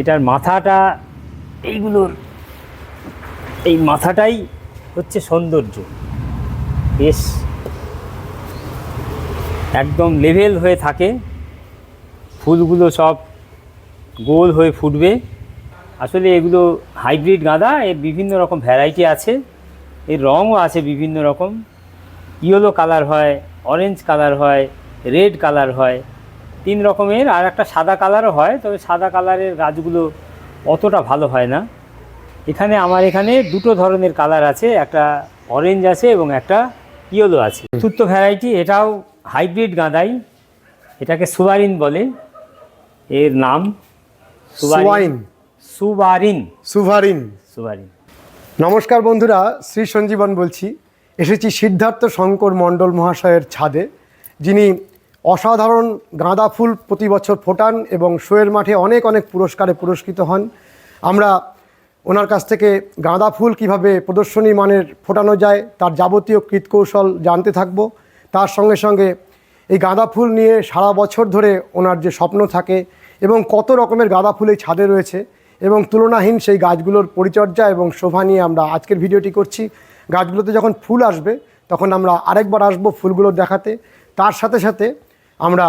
এটার মাথাটা, এইগুলোর, এই মাথাটাই হচ্ছে সৌন্দর্য। বেশ, একদম লেভেল হয়ে থাকে। ফুলগুলো সব গোল হয়ে ফুটবে। আসলে এগুলো হাইব্রিড গাঁদা, এর বিভিন্ন রকম ভ্যারাইটি আছে। এর রঙও আছে বিভিন্ন রকম। ইয়েলো কালার হয় অরেঞ্জ কালার হয় রেড কালার হয়। তিন রকমের আর একটা সাদা কালারও হয় তবে সাদা কালারের গাছগুলো অতটা ভালো হয় না। এখানে আমার এখানে দুটো ধরনের কালার আছে একটা অরেঞ্জ আছে এবং একটা ইয়েলো আছে। চতুর্থ ভ্যারাইটি এটাও হাইব্রিড গাঁদাই এটাকে সুবারিন বলে। এর নাম সোয়াইন সুবারিন। সুভারিন সুবারিন। নমস্কার বন্ধুরা শ্রী সঞ্জীবন বলছি। এসেছি সিদ্ধার্থ শঙ্কর মণ্ডল মহাশয়ের ছাদে যিনি অসাধারণ গাঁদা ফুল প্রতি বছর ফোটান এবং শোয়ের মাঠে অনেক অনেক পুরস্কারে পুরস্কৃত হন। আমরা ওনার কাছ থেকে গাঁদা ফুল কীভাবে প্রদর্শনী মানের ফোটানো যায়, তার যাবতীয় কৃতকৌশল জানতে থাকব। তার সঙ্গে সঙ্গে এই গাঁদা ফুল নিয়ে সারা বছর ধরে ওনার যে স্বপ্ন থাকে এবং কত রকমের গাঁদা ফুল এই ছাদে রয়েছে এবং তুলনাহীন সেই গাছগুলোর পরিচর্যা এবং শোভা নিয়ে আমরা আজকের ভিডিওটি করছি। গাছগুলোতে যখন ফুল আসবে, তখন আমরা আরেকবার আসব ফুলগুলো দেখাতে। তার সাথে সাথে আমরা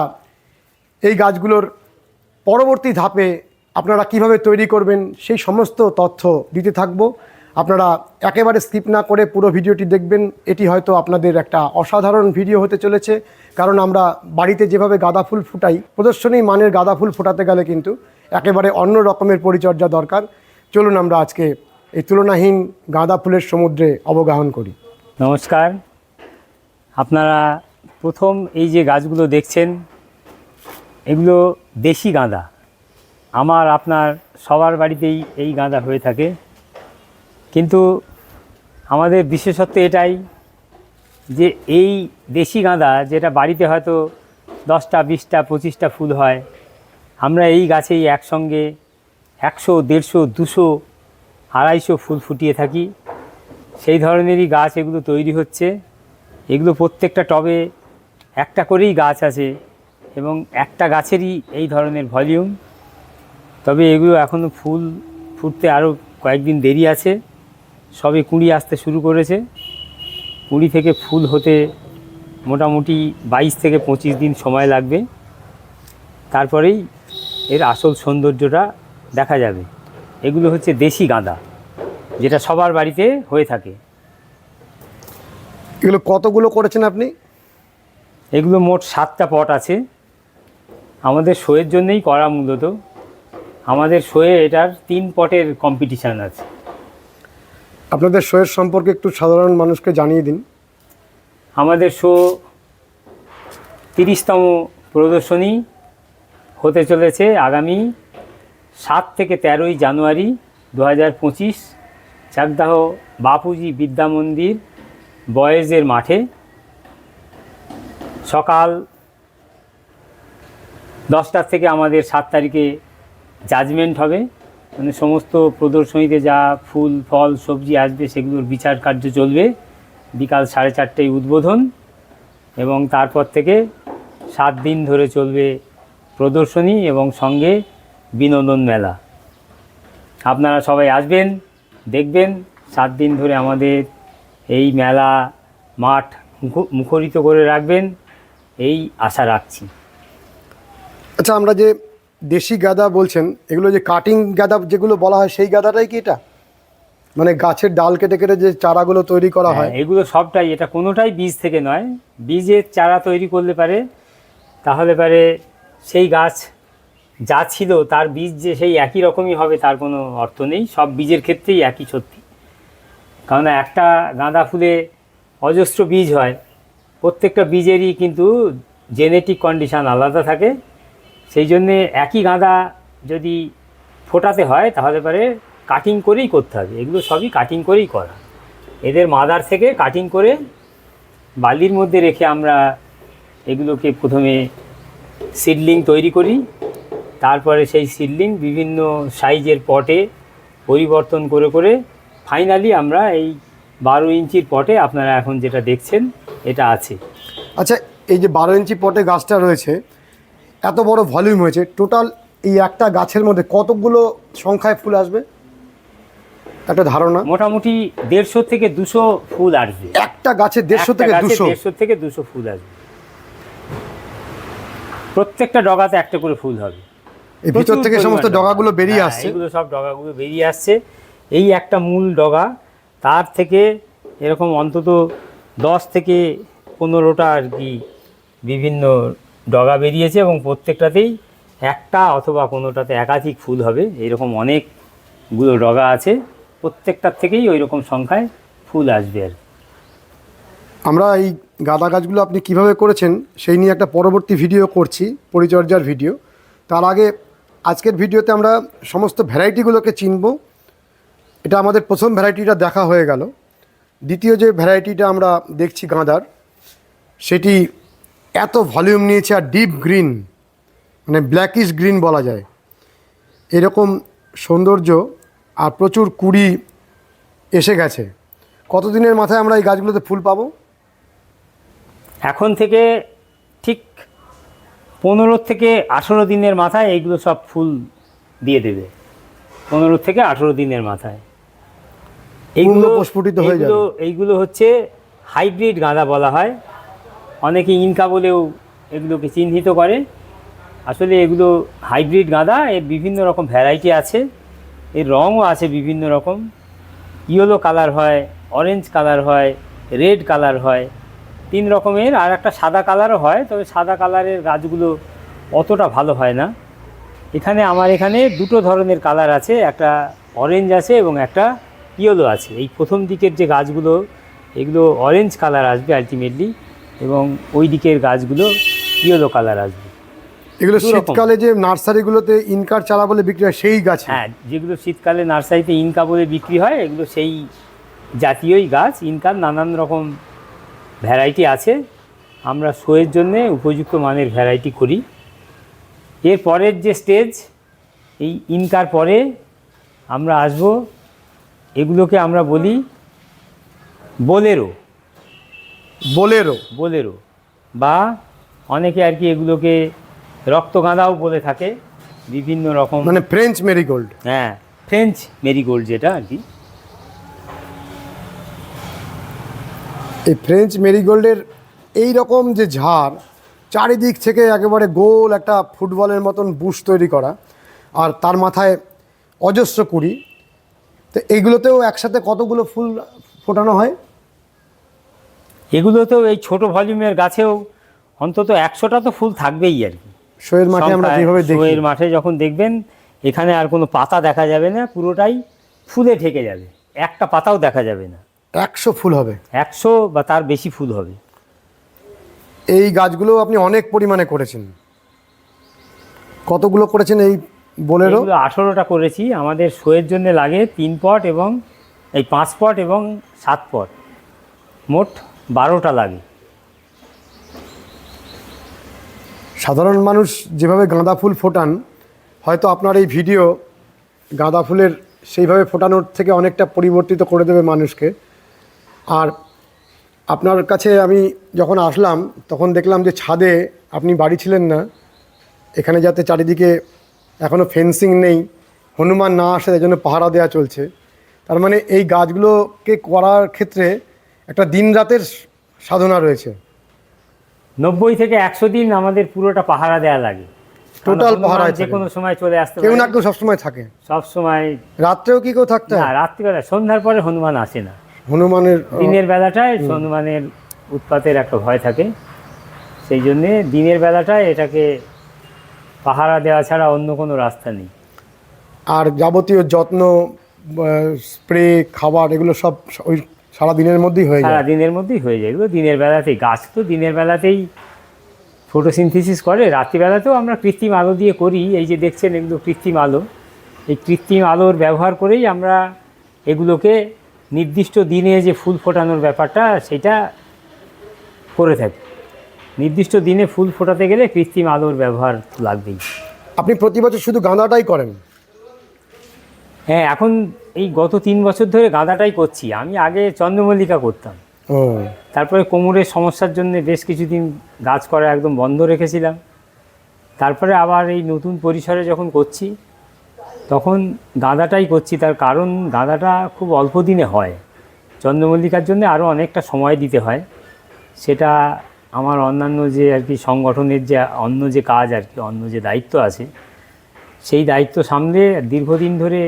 এই গাছগুলোর পরবর্তী ধাপে আপনারা কীভাবে তৈরি করবেন সেই সমস্ত তথ্য দিতে থাকব। আপনারা একেবারে স্কিপ না করে পুরো ভিডিওটি দেখবেন। এটি হয়তো আপনাদের একটা অসাধারণ ভিডিও হতে চলেছে। কারণ আমরা বাড়িতে যেভাবে গাঁদা ফুল ফুটাই, প্রদর্শনী মানের গাঁদা ফুল ফোটাতে গেলে কিন্তু একেবারে অন্য রকমের পরিচর্যা দরকার। চলুন আমরা আজকে এই তুলনাহীন গাঁদা ফুলের সমুদ্রে অবগাহন করি। নমস্কার। আপনারা প্রথম এই যে গাছগুলো দেখছেন, এগুলো দেশি গাঁদা। আমার, আপনার, সবার বাড়িতেই এই গাঁদা হয়ে থাকে। কিন্তু আমাদের বিশেষত্ব এটাই যে এই দেশি গাঁদা, যেটা বাড়িতে হয়তো দশটা, বিশটা, পঁচিশটা ফুল হয়, আমরা এই গাছেই একসঙ্গে একশো, দেড়শো, দুশো, আড়াইশো ফুল ফুটিয়ে থাকি। সেই ধরনেরই গাছ এগুলো তৈরি হচ্ছে। এগুলো প্রত্যেকটা টবে একটা করেই গাছ আছে এবং একটা গাছেরই এই ধরনের ভলিউম। তবে এগুলো এখনও ফুল ফুটতে আরও কয়েকদিন দেরি আছে। সবে কুঁড়ি আসতে শুরু করেছে। কুঁড়ি থেকে ফুল হতে মোটামুটি বাইশ থেকে পঁচিশ দিন সময় লাগবে। তারপরেই এর আসল সৌন্দর্যটা দেখা যাবে। এগুলো হচ্ছে দেশি গাঁদা, যেটা সবার বাড়িতে হয়ে থাকে। এগুলো কতগুলো করেছেন আপনি? এগুলো মোট সাতটা পট আছে। আমাদের শোয়ের জন্যই করা মূলত। আমাদের শোয়ে এটার তিন পটের কম্পিটিশান আছে। আপনাদের শোয়ের সম্পর্কে একটু সাধারণ মানুষকে জানিয়ে দিন। আমাদের শো তিরিশতম প্রদর্শনী হতে চলেছে আগামী সাত থেকে তেরোই জানুয়ারি দু হাজার পঁচিশ চাকদাহ বাপুজি বিদ্যা মন্দির বয়েজের মাঠে। সকাল দশটার থেকে আমাদের সাত তারিখে জাজমেন্ট হবে। মানে সমস্ত প্রদর্শনীতে যা ফুল, ফল, সবজি আসবে সেগুলোর বিচার কার্য চলবে। বিকাল সাড়ে চারটেয় উদ্বোধন এবং তারপর থেকে সাত দিন ধরে চলবে প্রদর্শনী এবং সঙ্গে বিনোদন মেলা। আপনারা সবাই আসবেন, দেখবেন, সাত দিন ধরে আমাদের এই মেলা মাঠ মুখ- মুখরিত করে রাখবেন। এই আশা রাখছি। আচ্ছা আমরা যে দেশি গাঁদা বলছেন এগুলো যে কাটিং গাঁদা যেগুলো বলা হয় সেই গাঁদাটাই কি এটা? মানে গাছের ডাল কেটে কেটে যে চারাগুলো তৈরি করা হয় হ্যাঁ, এগুলো সবটাই এটা কোনোটাই বীজ থেকে নয়। বীজের চারা তৈরি করলে পারে তাহলে পারে সেই গাছ যা ছিল তার বীজ যে সেই একই রকমই হবে তার কোনো অর্থ নেই। সব বীজের ক্ষেত্রেই একই সত্যি। কারণ একটা গাঁদা ফুলে অজস্র বীজ হয় প্রত্যেকটা বীজেরই কিন্তু জেনেটিক কন্ডিশান আলাদা থাকে। সেই জন্যে একই গাঁদা যদি ফোটাতে হয়, তাহলে পরে কাটিং করেই করতে হবে। এগুলো সবই কাটিং করেই করা। এদের মাদার থেকে কাটিং করে বালির মধ্যে রেখে আমরা এগুলোকে প্রথমে সিডলিং তৈরি করি। তারপরে সেই সিডলিং বিভিন্ন সাইজের পটে পরিবর্তন করে করে ফাইনালি আমরা এই বারো ইঞ্চির পটে আপনারা এখন যেটা দেখছেন এটা আছে। আচ্ছা এই যে বারো ইঞ্চি পটে গাছটা রয়েছে এত বড় ভলিউম হয়েছে টোটাল এই একটা গাছের মধ্যে কতগুলো সংখ্যায় ফুল আসবে? একটা ধারণা? মোটামুটি দেড়শো থেকে দুশো ফুল আসবে। একটা গাছে দেড়শো থেকে দুশো? দেড়শো থেকে দুশো ফুল আসবে। প্রত্যেকটা ডগাতে একটা করে ফুল হবে। এই ভিতর থেকে সমস্ত ডগাগুলো বেরিয়ে হ্যাঁ, আসছে? এগুলো সব ডগাগুলো বেরিয়ে আসছে। এই একটা মূল ডগা তার থেকে এরকম অন্তত দশ থেকে পনেরোটা আর কি বিভিন্ন ডগা বেরিয়েছে এবং প্রত্যেকটাতেই একটা অথবা কোনোটাতে একাধিক ফুল হবে। এরকম অনেকগুলো ডগা আছে। প্রত্যেকটার থেকেই ওই রকম সংখ্যায় ফুল আসবে আর। আমরা এই গাঁদা গাছগুলো আপনি কীভাবে করেছেন সেই নিয়ে একটা পরবর্তী ভিডিও করছি, পরিচর্যার ভিডিও। তার আগে আজকের ভিডিওতে আমরা সমস্ত ভ্যারাইটিগুলোকে চিনব। এটা আমাদের প্রথম ভ্যারাইটিটা দেখা হয়ে গেল। দ্বিতীয় যে ভ্যারাইটিটা আমরা দেখছি গাঁদার, সেটি এত ভলিউম নিয়েছে আর ডিপ গ্রিন মানে ব্ল্যাকিশ গ্রিন বলা যায়। এরকম সৌন্দর্য আর প্রচুর কুড়ি এসে গেছে। কতদিনের মাথায় আমরা এই গাছগুলোতে ফুল পাবো? এখন থেকে ঠিক পনেরো থেকে আঠেরো দিনের মাথায় এইগুলো সব ফুল দিয়ে দেবে। পনেরো থেকে আঠেরো দিনের মাথায়। এইগুলো প্রস্ফুটিত হয়ে এইগুলো হচ্ছে হাইব্রিড গাঁদা বলা হয়। অনেকে ইনকা বলেও এগুলোকে চিহ্নিত করে। আসলে এগুলো হাইব্রিড গাঁদা এর বিভিন্ন রকম ভ্যারাইটি আছে। এর রঙও আছে বিভিন্ন রকম। ইয়েলো কালার হয় অরেঞ্জ কালার হয় রেড কালার হয়। তিন রকমের আর একটা সাদা কালারও হয় তবে সাদা কালারের গাছগুলো অতটা ভালো হয় না। এখানে আমার এখানে দুটো ধরনের কালার আছে একটা অরেঞ্জ আছে এবং একটা ইয়েলো আছে এই প্রথম দিকের যে গাছগুলো এগুলো অরেঞ্জ কালার আসবে আলটিমেটলি এবং ওই দিকের গাছগুলো ইয়েলো কালার আসবে। এগুলো শীতকালে যে নার্সারিগুলোতে ইনকার চারা বলে বিক্রি হয় সেই গাছ হ্যাঁ যেগুলো শীতকালে নার্সারিতে ইনকা বলে বিক্রি হয় এগুলো সেই জাতীয়ই গাছ। ইনকার নানান রকম ভ্যারাইটি আছে। আমরা শোয়ের জন্যে উপযুক্ত মানের ভ্যারাইটি করি। এর পরের যে স্টেজ এই ইনকার পরে আমরা আসব এগুলোকে আমরা বলি বোলেরো। বোলেরো। বোলেরো। বা অনেকে আর কি এগুলোকে রক্তগাঁদাও বলে থাকে। বিভিন্ন রকম মানে ফ্রেঞ্চ মেরিগোল্ড হ্যাঁ ফ্রেঞ্চ মেরিগোল্ড যেটা আর কি। এই ফ্রেঞ্চ মেরিগোল্ডের এই রকম যে ঝাড় চারিদিক থেকে একেবারে গোল একটা ফুটবলের মতন বুশ তৈরি করা আর তার মাথায় অজস্র কুড়ি তো এইগুলোতেও একসাথে কতগুলো ফুল ফোটানো হয়? এগুলোতেও এই ছোট ভলিউমের গাছেও অন্তত একশোটা তো ফুল থাকবেই আর কি। শোয়ের মাঠে আমরা যেভাবে দেখি। শোয়ের মাঠে যখন দেখবেন এখানে আর কোনো পাতা দেখা যাবে না পুরোটাই ফুলে ঢেকে যাবে। একটা পাতাও দেখা যাবে না। একশো ফুল হবে। একশো বা তার বেশি ফুল হবে। এই গাছগুলো আপনি অনেক পরিমাণে করেছেন। কতগুলো করেছেন এই বোলেরো আঠেরোটা করেছি। আমাদের শোয়ের জন্য লাগে তিন পট এবং এই পাঁচ পট এবং সাত পট। মোট বারোটা লাগে। সাধারণ মানুষ যেভাবে গাঁদা ফুল ফোটান হয়তো আপনার এই ভিডিও গাঁদা ফুলের সেইভাবে ফোটানোর থেকে অনেকটা পরিবর্তিত করে দেবে মানুষকে। আর আপনার কাছে আমি যখন আসলাম তখন দেখলাম যে ছাদে আপনি বাড়ি ছিলেন না। এখানে যাতে চারিদিকে এখনও ফেন্সিং নেই। হনুমান না আসে তাই জন্য পাহারা দেওয়া চলছে। তার মানে এই গাছগুলোকে করার ক্ষেত্রে একটা দিন রাতের সাধনা রয়েছে। নব্বই থেকে একশো দিন আমাদের পুরোটা পাহারা দেওয়া লাগে। টোটাল পাহারা যে কোনো সময় চলে আসতে কেউ না কেউ সবসময় থাকে। সব সময় রাত্রেও কি কেউ থাকতে না হয়? রাত্রিবেলা সন্ধ্যার পরে হনুমান আসে না। হনুমানের দিনের বেলাটায় হনুমানের উৎপাতের একটা ভয় থাকে। সেই জন্যে দিনের বেলাটায় এটাকে পাহারা দেওয়া ছাড়া অন্য কোনো রাস্তা নেই। আর যাবতীয় যত্ন স্প্রে খাবার এগুলো সব ওই সারা দিনের মধ্যেই হয়ে সারা যায়। দিনের মধ্যেই হয়ে যায়। এগুলো দিনের বেলাতেই গাছ তো দিনের বেলাতেই ফটোসিনথেসিস করে। রাত্রিবেলাতেও আমরা কৃত্রিম আলো দিয়ে করি। এই যে দেখছেন এগুলো কৃত্রিম আলো। এই কৃত্রিম আলোর ব্যবহার করেই আমরা এগুলোকে নির্দিষ্ট দিনে যে ফুল ফোটানোর ব্যাপারটা সেটা করে থাকি। নির্দিষ্ট দিনে ফুল ফোটাতে গেলে কৃত্রিম আলোর ব্যবহার লাগবেই। আপনি প্রতি বছর শুধু গাঁদাটাই করেন? হ্যাঁ এখন এই গত তিন বছর ধরে গাঁদাটাই করছি। আমি আগে চন্দ্রমল্লিকা করতাম। তারপরে কোমরের সমস্যার জন্য বেশ কিছুদিন গাছ করা একদম বন্ধ রেখেছিলাম। তারপরে আবার এই নতুন পরিসরে যখন করছি তখন গাঁদাটাই করছি। তার কারণ গাঁদাটা খুব অল্প দিনে হয়। চন্দ্রমল্লিকার জন্য আরও অনেকটা সময় দিতে হয়। সেটা আমার অন্যান্য যে আর কি সংগঠনের যে অন্য যে কাজ আর কি অন্য যে দায়িত্ব আছে সেই দায়িত্ব সামলে দীর্ঘদিন ধরে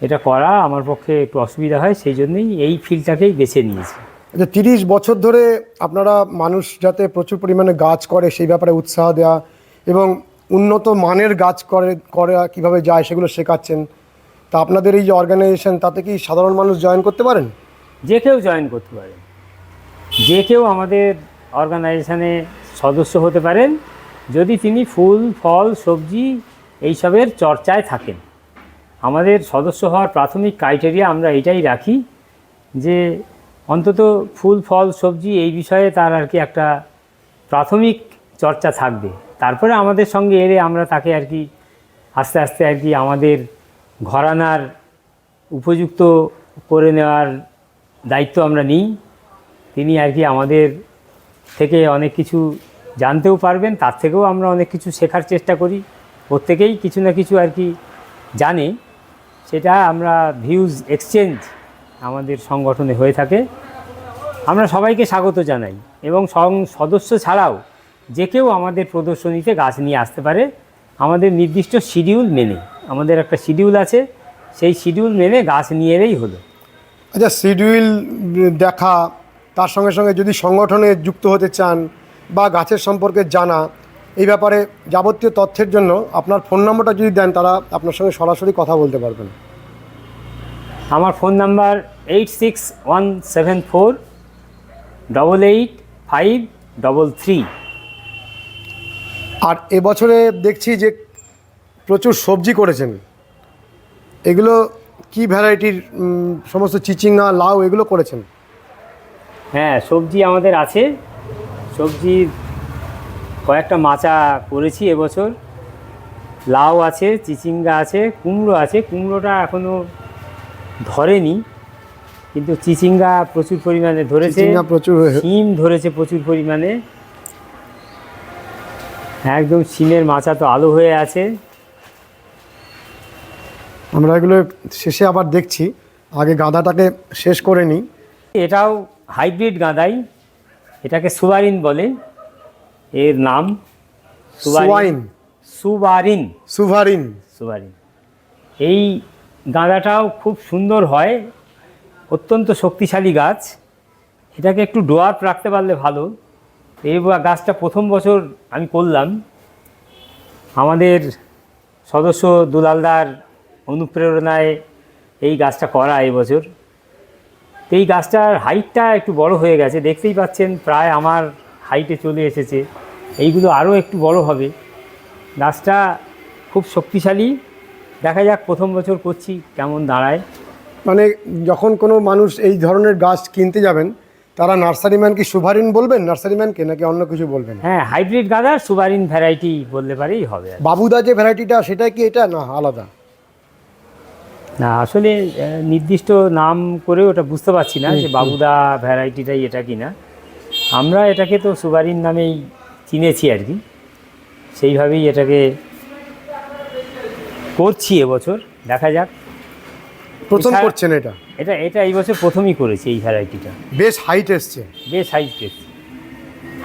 এটা করা আমার পক্ষে একটু অসুবিধা হয় সেই জন্যই এই ফিল্ডটাকেই বেছে নিয়েছি। আচ্ছা তিরিশ বছর ধরে আপনারা মানুষ যাতে প্রচুর পরিমাণে গাছ করে সেই ব্যাপারে উৎসাহ দেওয়া এবং উন্নত মানের গাছ করে করা কীভাবে যায় সেগুলো শেখাচ্ছেন তা আপনাদের এই যে অর্গানাইজেশন তাতে কি সাধারণ মানুষ জয়েন করতে পারেন? যে কেউ জয়েন করতে পারেন যে কেউ আমাদের অর্গানাইজেশানে সদস্য হতে পারেন। যদি তিনি ফুল, ফল, সবজি এইসবের চর্চায় থাকেন। আমাদের সদস্য হওয়ার প্রাথমিক ক্রাইটেরিয়া আমরা এটাই রাখি যে অন্তত ফুল, ফল, সবজি এই বিষয়ে তার আর কি একটা প্রাথমিক চর্চা থাকবে। তারপরে আমাদের সঙ্গে এলে আমরা তাকে আর কি আস্তে আস্তে আর কি আমাদের ঘরানার উপযুক্ত করে নেওয়ার দায়িত্ব আমরা নিই। তিনি আর কি আমাদের থেকে অনেক কিছু জানতেও পারবেন, তার থেকেও আমরা অনেক কিছু শেখার চেষ্টা করি। প্রত্যেকেই কিছু না কিছু আর কি জানে। সেটা আমরা ভিউজ এক্সচেঞ্জ আমাদের সংগঠনে হয়ে থাকে। আমরা সবাইকে স্বাগত জানাই এবং সং- সদস্য ছাড়াও যে কেউ আমাদের প্রদর্শনীতে গাছ নিয়ে আসতে পারে। আমাদের নির্দিষ্ট শিডিউল মেনে, আমাদের একটা শিডিউল আছে, সেই শিডিউল মেনে গাছ নিয়ে এলেই হলো। আচ্ছা শিডিউল দেখা তার সঙ্গে সঙ্গে যদি সংগঠনে যুক্ত হতে চান বা গাছের সম্পর্কে জানা এই ব্যাপারে যাবতীয় তথ্যের জন্য আপনার ফোন নম্বরটা যদি দেন তারা আপনার সঙ্গে সরাসরি কথা বলতে পারবেন। আমার phone number eight six one seven four double eight five double three. আর এবছরে দেখছি যে প্রচুর সবজি করেছেন। এগুলো কি ভ্যারাইটির সমস্ত চিচিঙ্গা লাউ এগুলো করেছেন? হ্যাঁ সবজি আমাদের আছে। সবজির কয়েকটা মাচা করেছি এবছর। লাউ আছে চিচিঙ্গা আছে কুমড়ো আছে। কুমড়োটা এখনও ধরেনি কিন্তু চিচিঙ্গা প্রচুর পরিমাণে ধরেছে। প্রচুর শিম ধরেছে প্রচুর পরিমাণে। একদম শিমের মাচা তো আলো হয়ে আছে। আমরা এগুলো শেষে আবার দেখছি। আগে গাঁদাটাকে শেষ করে নিই। এটাও হাইব্রিড গাঁদাই এটাকে সুবারিন বলে। এর নাম সুবারিন। সুবারিন। সুভারিন সুবারিন। এই গাঁদাটাও খুব সুন্দর হয়। অত্যন্ত শক্তিশালী গাছ। এটাকে একটু ডোয়ার্প রাখতে পারলে ভালো। এই গাছটা প্রথম বছর আমি করলাম। আমাদের সদস্য দুলালদার অনুপ্রেরণায় এই গাছটা করা এবছর তো এই গাছটার হাইটটা একটু বড় হয়ে গেছে। দেখতেই পাচ্ছেন প্রায় আমার হাইটে চলে এসেছে। এইগুলো আরও একটু বড় হবে। গাছটা খুব শক্তিশালী। দেখা যাক প্রথম বছর করছি কেমন দাঁড়ায়। মানে যখন কোনো মানুষ এই ধরনের গাছ কিনতে যাবেন তারা নার্সারিম্যান কি সুভারিন বলবেন নার্সারিম্যানকে নাকি অন্য কিছু বলবেন? হ্যাঁ হাইব্রিড গাঁদার সুভারিন ভ্যারাইটি বললে পারেই হবে। বাবুদা যে ভ্যারাইটিটা সেটা কি এটা না আলাদা? না আসলে নির্দিষ্ট নাম করে ওটা বুঝতে পারছি না যে বাবুদা ভ্যারাইটিটাই এটা কিনা। আমরা এটাকে তো সুবারিন নামেই চিনেছি আর কি। সেইভাবেই এটাকে করছি এবছর দেখা যাক। প্রথম করছেন এটা? এটা এটা এই বছর প্রথমই করেছি এই ভ্যারাইটিটা। বেশ হাইট এসছে। বেশ হাইট পেয়েছি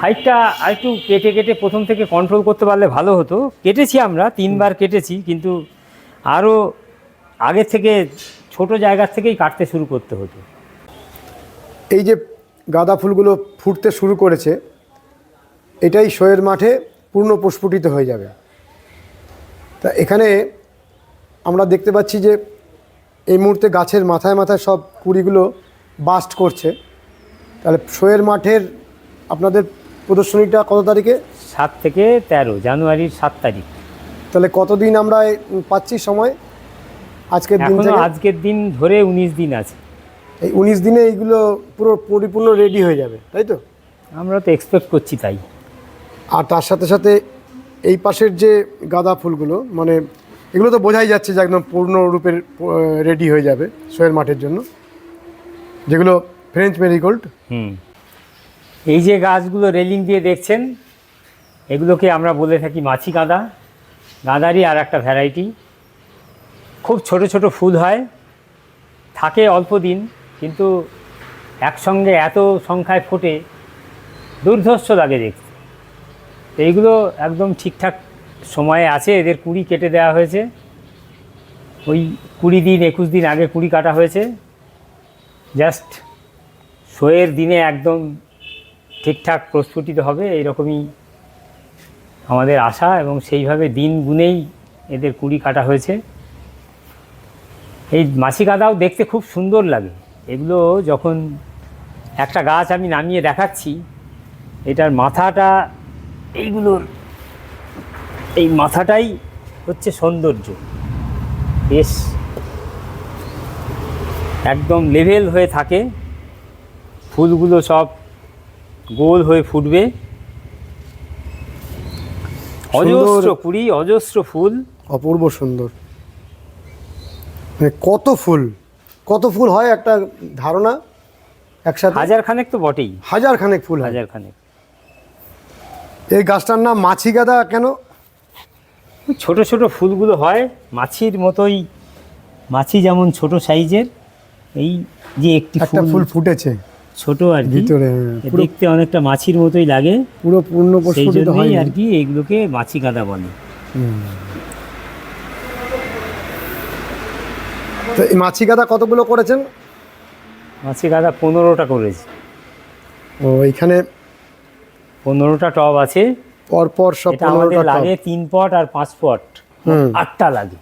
হাইটটা আরেকটু কেটে কেটে প্রথম থেকে কন্ট্রোল করতে পারলে ভালো হতো। কেটেছি আমরা তিনবার কেটেছি কিন্তু আরও আগে থেকে ছোট জায়গার থেকেই কাটতে শুরু করতে হতো। এই যে গাঁদা ফুলগুলো ফুটতে শুরু করেছে এটাই শোয়ের মাঠে পূর্ণ প্রস্ফুটিত হয়ে যাবে। তা এখানে আমরা দেখতে পাচ্ছি যে এই মুহূর্তে গাছের মাথায় মাথায় সব কুড়িগুলো বাস্ট করছে। তাহলে শোয়ের মাঠের আপনাদের প্রদর্শনীটা কত তারিখে? সাত থেকে তেরো জানুয়ারির সাত তারিখ। তাহলে কতদিন আমরা পাচ্ছি সময়? আজকের দিন থেকে? আজকের দিন ধরে উনিশ দিন আছে। এই উনিশ দিনে এইগুলো পুরো পরিপূর্ণ রেডি হয়ে যাবে তাই তো? আমরা তো এক্সপেক্ট করছি তাই। আর তার সাথে সাথে এই পাশের যে গাঁদা ফুলগুলো মানে এগুলো তো বোঝাই যাচ্ছে যে একদম পূর্ণরূপে রেডি হয়ে যাবে শোয়ের মাঠের জন্য। যেগুলো ফ্রেঞ্চ মেরিগোল্ড হুম। এই যে গাছগুলো রেলিং দিয়ে দেখছেন এগুলোকে আমরা বলে থাকি মাছি গাঁদা। গাঁদারই আর একটা ভ্যারাইটি খুব ছোট ছোট ফুল হয়। থাকে অল্প দিন, কিন্তু একসঙ্গে এত সংখ্যায় ফোটে, দুর্ধর্ষ লাগে দেখতে। এইগুলো একদম ঠিকঠাক সময়ে আছে, এদের কুড়ি কেটে দেওয়া হয়েছে। ওই কুড়ি দিন, একুশ দিন আগে কুড়ি কাটা হয়েছে। জাস্ট শোয়ের দিনে একদম ঠিকঠাক প্রস্ফুটিত হবে, এইরকমই আমাদের আশা এবং সেইভাবে দিন গুনেই এদের কুড়ি কাটা হয়েছে। এই মাছি গাদাও দেখতে খুব সুন্দর লাগে। এগুলো যখন একটা গাছ আমি নামিয়ে দেখাচ্ছি এটার মাথাটা এইগুলোর এই মাথাটাই হচ্ছে সৌন্দর্য। বেশ একদম লেভেল হয়ে থাকে। ফুলগুলো সব গোল হয়ে ফুটবে। অজস্র কুড়ি অজস্র ফুল। অপূর্ব সুন্দর। কত ফুল কত ফুল হয় একটা ধারণা একসাথে? হাজার খানেক তো বটেই। হাজার খানেক ফুল হাজার খানেক। এই গাছটার নাম মাছি গাদা কেন? ছোট ছোট ফুলগুলো হয় মাছির মতোই মাছি যেমন ছোট সাইজের এই যে একটি একটা ফুল ফুটেছে। ছোট আর কি ভিতরে হ্যাঁ, দেখতে অনেকটা মাছির মতোই লাগে। পুরো পূর্ণ সেই জন্যই আর কি এইগুলোকে মাছি গাদা বলে। তো এই মাছি গাদা কতগুলো করেছেন? মাছি গাঁদা পনেরোটা করেছে। ও এখানে পনেরোটা টব আছে। পরপর সব আমাদের লাগে তিন পট আর পাঁচ পট। আটটা লাগে।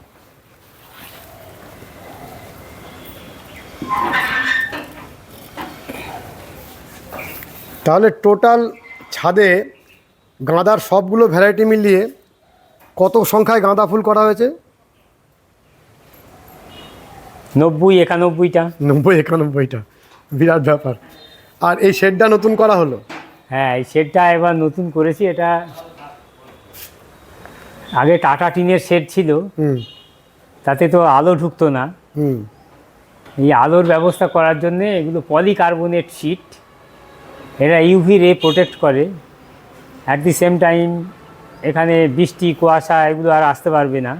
তাহলে টোটাল ছাদে গাঁদার সবগুলো ভ্যারাইটি মিলিয়ে কত সংখ্যায় গাঁদা ফুল করা হয়েছে? নব্বই একানব্বইটা। নব্বই একানব্বইটা। বিরাট ব্যাপার। আর এই শেডটা নতুন করা হলো? হ্যাঁ এই শেডটা এবার নতুন করেছি। এটা আগে টাটা টিনের শেড ছিল। হুম। তাতে তো আলো ঢুকতো না। হুম। এই আলোর ব্যবস্থা করার জন্য এগুলো পলিকার্বনেট শিট। এরা ইউভি রে প্রোটেক্ট করে। অ্যাট দি সেম টাইম এখানে বৃষ্টি কুয়াশা এগুলো আর আসতে পারবে না।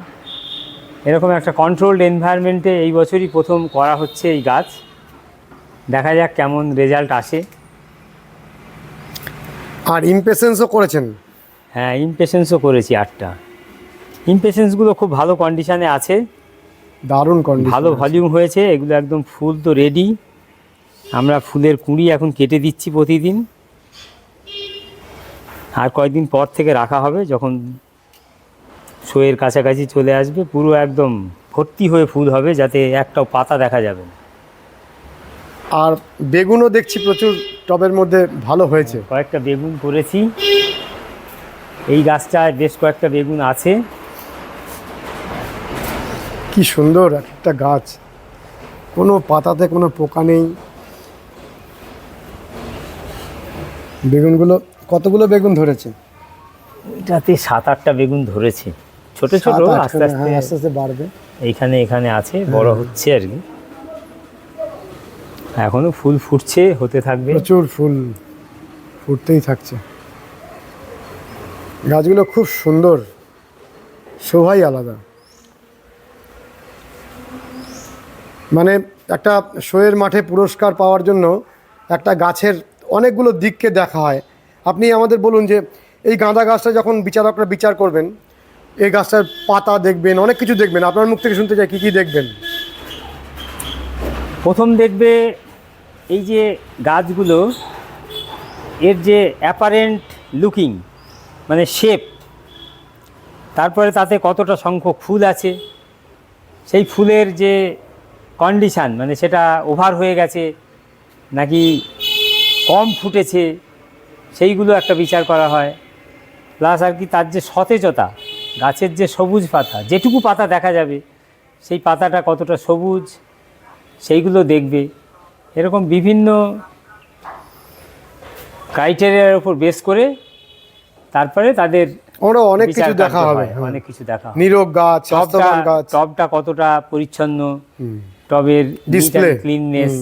এরকম একটা কন্ট্রোলড এনভায়রনমেন্টে এই বছরই প্রথম করা হচ্ছে এই গাছ। দেখা যাক কেমন রেজাল্ট আসে। আর ইমপেশেন্সও করেছেন? হ্যাঁ ইমপেশেন্সও করেছি আটটা। ইমপেশেন্সগুলো খুব ভালো কন্ডিশানে আছে। দারুণ কন্ডিশন ভালো ভলিউম হয়েছে এগুলো একদম ফুল তো রেডি আমরা ফুলের কুঁড়ি এখন কেটে দিচ্ছি প্রতিদিন। আর কয়েকদিন পর থেকে রাখা হবে যখন শোয়ের কাছাকাছি চলে আসবে পুরো একদম ভর্তি হয়ে ফুল হবে যাতে একটাও পাতা দেখা যাবে। না আর বেগুনও দেখছি প্রচুর টবের মধ্যে ভালো হয়েছে। কয়েকটা বেগুন করেছি। এই গাছটায় বেশ কয়েকটা বেগুন আছে। কি সুন্দর একটা গাছ। কোনো পাতাতে কোনো পোকা নেই। বেগুনগুলো কতগুলো বেগুন ধরেছে? এটাতে সাত আটটা বেগুন ধরেছে। ছোট ছোট সাত, আস্তে আস্তে হ্যাঁ, আস্তে আস্তে বাড়বে। এইখানে এখানে আছে বড় হচ্ছে আর কি। এখনও ফুল ফুটছে হতে থাকবে। প্রচুর ফুল ফুটতেই থাকছে। গাছগুলো খুব সুন্দর শোভাই আলাদা। মানে একটা শোয়ের মাঠে পুরস্কার পাওয়ার জন্য একটা গাছের অনেকগুলো দিককে দেখা হয়। আপনি আমাদের বলুন যে এই গাঁদা গাছটা যখন বিচারকরা বিচার করবেন এই গাছটার পাতা দেখবেন, অনেক কিছু দেখবেন। আপনার মুখ থেকে শুনতে চাই, কী কী দেখবেন? প্রথম দেখবে এই যে গাছগুলো, এর যে অ্যাপারেন্ট লুকিং মানে শেপ তারপরে তাতে কতটা সংখ্যক ফুল আছে, সেই ফুলের যে কন্ডিশান মানে সেটা ওভার হয়ে গেছে, নাকি কম ফুটেছে, সেইগুলো একটা বিচার করা হয়। প্লাস আর কি তার যে সতেজতা গাছের যে সবুজ পাতা যেটুকু পাতা দেখা যাবে সেই পাতাটা কতটা সবুজ সেইগুলো দেখবে এরকম বিভিন্ন ক্রাইটেরিয়ার উপর বেস করে তারপরে তাদের আমরা অনেক কিছু দেখা হবে। অনেক কিছু দেখা। নীরব গাছ টবটা স্বাস্থ্যবান গাছ টবটা কতটা পরিচ্ছন্ন টবের Display। ক্লিননেস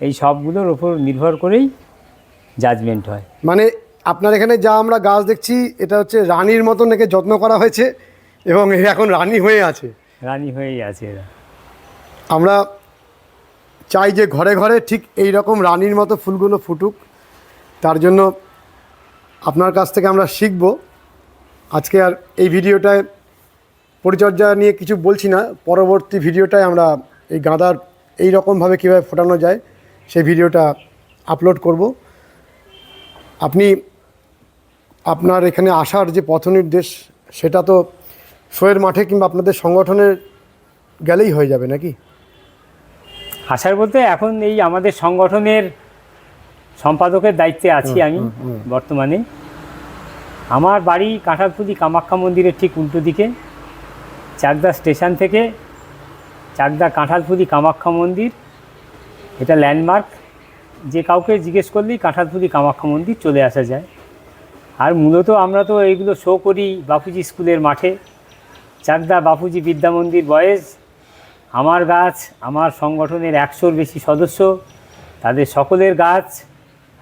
এই সবগুলোর উপর নির্ভর করেই জাজমেন্ট হয় মানে আপনার এখানে যা আমরা গাছ দেখছি এটা হচ্ছে রানীর মতন একে যত্ন করা হয়েছে এবং এ এখন রানী হয়ে আছে। রানী হয়েই আছে এরা। আমরা চাই যে ঘরে ঘরে ঠিক এই রকম রানীর মতো ফুলগুলো ফুটুক। তার জন্য আপনার কাছ থেকে আমরা শিখব। আজকে আর এই ভিডিওটায় পরিচর্যা নিয়ে কিছু বলছি না। পরবর্তী ভিডিওটায় আমরা এই গাঁদার এই রকমভাবে কীভাবে ফোটানো যায় সেই ভিডিওটা আপলোড করব। আপনি আপনার এখানে আসার যে পথ নির্দেশ সেটা তো শোয়ের মাঠে কিংবা আপনাদের সংগঠনের গেলেই হয়ে যাবে নাকি? আসার বলতে এখন এই আমাদের সংগঠনের সম্পাদকের দায়িত্বে আছি আমি বর্তমানে। আমার বাড়ি কাঁঠালপুলি কামাখ্যা মন্দিরের ঠিক উল্টো দিকে চাকদা স্টেশন থেকে চাকদা কাঁঠালপুলি কামাখ্যা মন্দির। এটা ল্যান্ডমার্ক। যে কাউকে জিজ্ঞেস করলেই কাঁঠালপুলি, কামাখ্যা মন্দির চলে আসা যায়। আর মূলত আমরা তো এইগুলো শো করি বাপুজি স্কুলের মাঠে। চাকদা বাপুজি বিদ্যা মন্দির বয়েজ, আমার গাছ, আমার সংগঠনের একশোর বেশি সদস্য, তাদের সকলের গাছ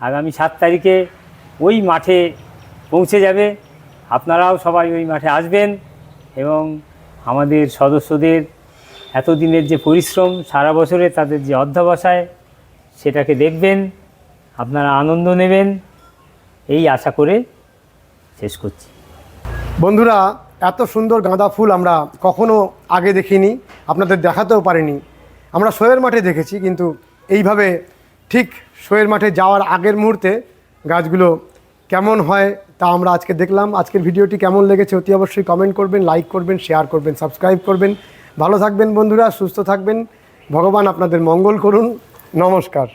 আগামী সাত তারিখে ওই মাঠে পৌঁছে যাবে। আপনারাও সবাই ওই মাঠে আসবেন এবং আমাদের সদস্যদের এতদিনের যে পরিশ্রম, সারা বছরে তাদের যে অধ্যবসায় সেটাকে দেখবেন, আপনারা আনন্দ নেবেন। এই আশা করে শেষ করছি। বন্ধুরা, এত সুন্দর গাঁদা ফুল আমরা কখনো আগে দেখিনি, আপনাদের দেখাতেও পারিনি। আমরা শোয়ের মাঠে দেখেছি, কিন্তু এইভাবে ঠিক শোয়ের মাঠে যাওয়ার আগের মুহূর্তে গাছগুলো কেমন হয় তা আমরা আজকে দেখলাম। আজকের ভিডিওটি কেমন লেগেছে অতি অবশ্যই কমেন্ট করবেন, লাইক করবেন, শেয়ার করবেন, সাবস্ক্রাইব করবেন। ভালো থাকবেন বন্ধুরা, সুস্থ থাকবেন। ভগবান আপনাদের মঙ্গল করুন। নমস্কার।